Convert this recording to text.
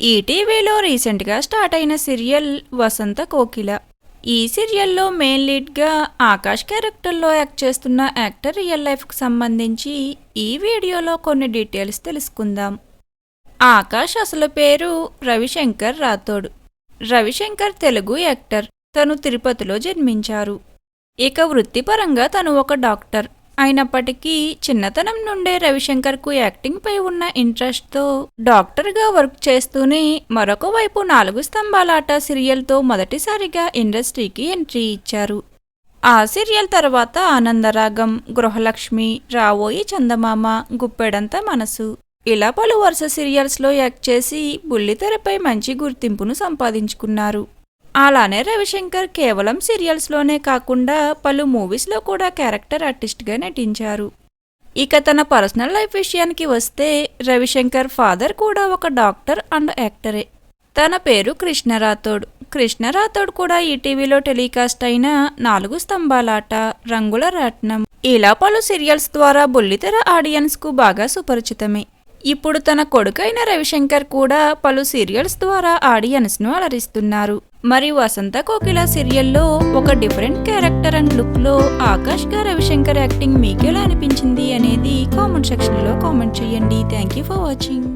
ఈటీవీలో రీసెంట్గా స్టార్ట్ అయిన సీరియల్ వసంత కోకిల. ఈ సీరియల్లో మెయిన్ లీడ్గా ఆకాష్ క్యారెక్టర్లో యాక్ట్ చేస్తున్న యాక్టర్ రియల్ లైఫ్కు సంబంధించి ఈ వీడియోలో కొన్ని డీటెయిల్స్ తెలుసుకుందాం. ఆకాష్ అసలు పేరు రవిశంకర్ రాథోడ్. రవిశంకర్ తెలుగు యాక్టర్. తను తిరుపతిలో జన్మించారు. ఇక వృత్తిపరంగా తను ఒక డాక్టర్. అయినప్పటికీ చిన్నతనం నుండే రవిశంకర్కు యాక్టింగ్పై ఉన్న ఇంట్రెస్ట్తో డాక్టర్గా వర్క్ చేస్తూనే మరొక వైపు నాలుగు స్తంభాలాట సీరియల్తో మొదటిసారిగా ఇండస్ట్రీకి ఎంట్రీ ఇచ్చారు. ఆ సీరియల్ తర్వాత ఆనందరాగం గృహలక్ష్మి రావోయి చందమామ గుప్పెడంత మనసు. ఇలా పలు వరుస సీరియల్స్లో యాక్ట్ చేసి బుల్లితెరపై మంచి గుర్తింపును సంపాదించుకున్నారు. అలానే రవిశంకర్ కేవలం సీరియల్స్లోనే కాకుండా పలు మూవీస్లో కూడా క్యారెక్టర్ ఆర్టిస్ట్గా నటించారు. ఇక తన పర్సనల్ లైఫ్ విషయానికి వస్తే రవిశంకర్ ఫాదర్ కూడా ఒక డాక్టర్ అండ్ యాక్టరే. తన పేరు కృష్ణ రాథోడ్. కృష్ణ రాథోడ్ కూడా ఈటీవీలో టెలికాస్ట్ అయిన నాలుగు స్తంభాలాట రంగుల రాట్నం. ఇలా పలు సీరియల్స్ ద్వారా బుల్లితెర ఆడియన్స్కు బాగా సుపరిచితమే. ఇప్పుడు తన కొడుకైన రవిశంకర్ కూడా పలు సీరియల్స్ ద్వారా ఆడియన్స్ను అలరిస్తున్నారు. మరి వసంత కోకిల సీరియల్లో ఒక డిఫరెంట్ క్యారెక్టర్ అండ్ లుక్లో ఆకాష్గా రవిశంకర్ యాక్టింగ్ మీకెలా అనిపించింది అనేది కామెంట్ సెక్షన్లో కామెంట్ చేయండి. Thank you for watching.